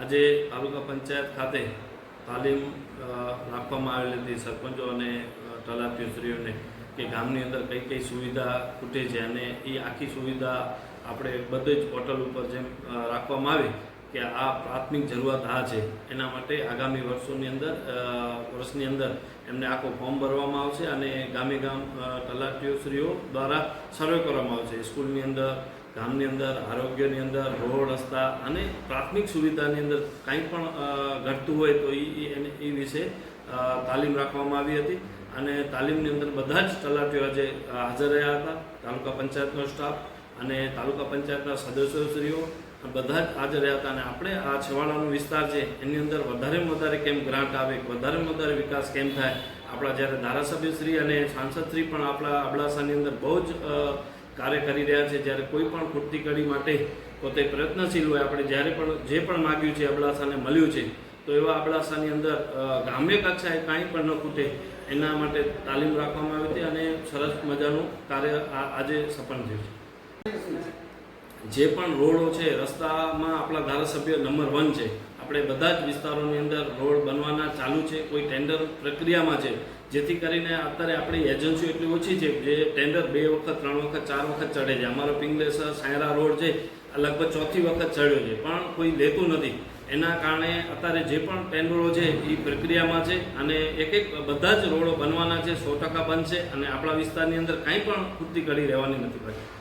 આજે તાલુકા પંચાયત ખાતે તાલીમ રાખવામાં આવેલી હતી. સરપંચો અને તલાટીઓશ્રીઓને કે ગામની અંદર કઈ કઈ સુવિધા ખૂટે છે અને એ આખી સુવિધા આપણે બધે જ પોર્ટલ ઉપર જેમ રાખવામાં આવે કે આ પ્રાથમિક જરૂરિયાત આ છે. એના માટે આગામી વર્ષોની અંદર વર્ષની અંદર એમને આખો ફોર્મ ભરવામાં આવશે અને ગામે ગામ તલાટીઓશ્રીઓ દ્વારા સર્વે કરવામાં આવશે. સ્કૂલની અંદર ગામની અંદર, આરોગ્યની અંદર, રોડ, રસ્તા અને પ્રાથમિક સુવિધાની અંદર કાંઈ પણ ઘટતું હોય તો એ એને એ વિશે તાલીમ રાખવામાં આવી હતી. અને તાલીમની અંદર બધા જ તલાટીઓ આજે હાજર રહ્યા હતા. તાલુકા પંચાયતનો સ્ટાફ અને તાલુકા પંચાયતના સદસ્યશ્રીઓ બધા જ હાજર રહ્યા હતા. અને આપણે આ છેવાડાનો વિસ્તાર છે, એની અંદર વધારેમાં વધારે કેમ ગ્રાન્ટ આવે વધારેમાં વધારે વિકાસ કેમ થાય? આપણા જ્યારે ધારાસભ્યશ્રી અને સાંસદશ્રી પણ આપણા અબડાસાની અંદર બહુ જ કાર્ય કરી રહ્યા છે, જ્યારે કોઈ પણ ખૂટતી કડી માટે પોતે પ્રયત્નશીલ હોય, આપણે જ્યારે પણ જે પણ માગ્યું છે, અબડાસાને મળ્યું છે, તો એવા અબડાસાની અંદર ગ્રામ્ય કક્ષાએ કાંઈ પણ ન ખૂટે, એના માટે તાલીમ રાખવામાં આવી હતી અને સરસ મજાનું કાર્ય આજે સફળ થયું છે. જે પણ રોડો છે, રસ્તામાં આપણા ધારાસભ્ય નંબર વન છે આપણે બધા જ વિસ્તારોની અંદર રોડ બનવાના ચાલુ છે, કોઈ ટેન્ડર પ્રક્રિયામાં છે, જેથી કરીને અત્યારે આપણી એજન્સીઓ એટલી ઓછી છે જે ટેન્ડર બે વખત, ત્રણ વખત, ચાર વખત ચડે છે. અમારો પિંગલેસર, સાયરા રોડ છે, આ લગભગ ચોથી વખત ચડ્યો છે. પણ કોઈ લેતું નથી. એના કારણે અત્યારે જે પણ ટેન્ડરો છે એ પ્રક્રિયામાં છે અને એક એક બધા જ રોડો બનવાના છે, સો ટકા બનશે અને આપણા વિસ્તારની અંદર કાંઈ પણ ખૂટતી કરી રહેવાની નથી ભાઈ.